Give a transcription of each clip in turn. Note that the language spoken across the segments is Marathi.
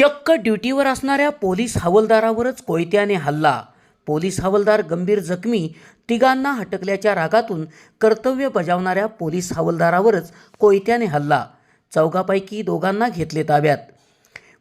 चक्क ड्युटीवर असणाऱ्या पोलीस हवालदारावरच कोयत्याने हल्ला. पोलीस हवालदार गंभीर जखमी तिघांना हटकल्याच्या रागातून कर्तव्य बजावणाऱ्या पोलीस हवालदारावरच कोयत्याने हल्ला. चौघापैकी दोघांना घेतले ताब्यात.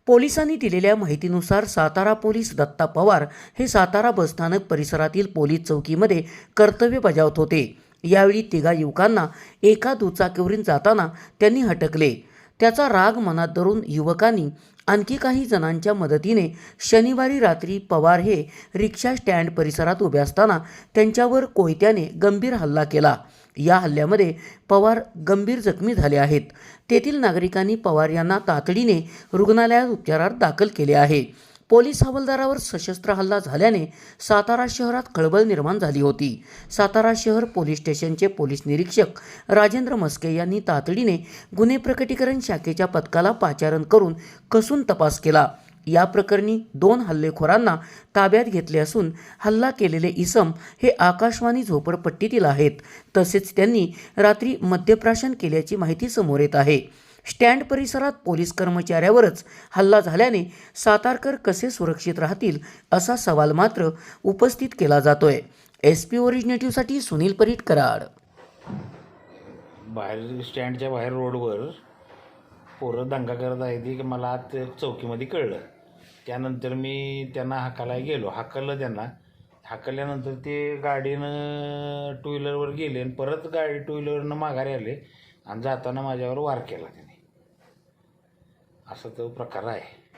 पोलिसांनी दिलेल्या माहितीनुसार सातारा पोलीस दत्ता पवार हे सातारा बसस्थानक परिसरातील पोलीस चौकीमध्ये कर्तव्य बजावत होते. यावेळी तिघा युवकांना एका दुचाकीवरून जाताना त्यांनी हटकले. त्याचा राग मनात धरून युवकांनी आणखी काही जणांच्या मदतीने शनिवारी रात्री पवार हे रिक्षा स्टँड परिसरात उभे असताना त्यांच्यावर कोयत्याने गंभीर हल्ला केला. या हल्ल्यामध्ये पवार गंभीर जखमी झाले आहेत. तेथील नागरिकांनी पवार यांना तातडीने रुग्णालयात उपचारात दाखल केले आहे. पोलीस हवालदारावर सशस्त्र हल्ला झाल्याने सातारा शहरात खळबळ निर्माण झाली होती. सातारा शहर पोलीस स्टेशनचे पोलीस निरीक्षक राजेंद्र मस्के यांनी तातडीने गुन्हे प्रकटीकरण शाखेच्या पथकाला पाचारण करून कसून तपास केला. या प्रकरणी दोन हल्लेखोरांना ताब्यात घेतले असून हल्ला केलेले इसम हे आकाशवाणी झोपडपट्टीतील आहेत. तसेच त्यांनी रात्री मद्यप्राशन केल्याची माहिती समोर येत आहे. स्टँड परिसरात पोलीस कर्मचाऱ्यावरच हल्ला झाल्याने सातारकर कसे सुरक्षित राहतील असा सवाल मात्र उपस्थित केला जातोय. एस पी ओरिजिनेटिव्हसाठी सुनील परीट कराड. बाहेर स्टँडच्या बाहेर रोडवर पोरं दंगा करत आहे ती मला ते चौकीमध्ये कळलं. त्यानंतर मी त्यांना हाकायला गेलो. हाकललं त्यांना. हाकलल्यानंतर ते गाडीनं टू व्हीलरवर गेले आणि परत गाडी टू व्हीलरनं माघारी आले आणि जाताना माझ्यावर वार केला त्यांनी. असा तो प्रकार आहे.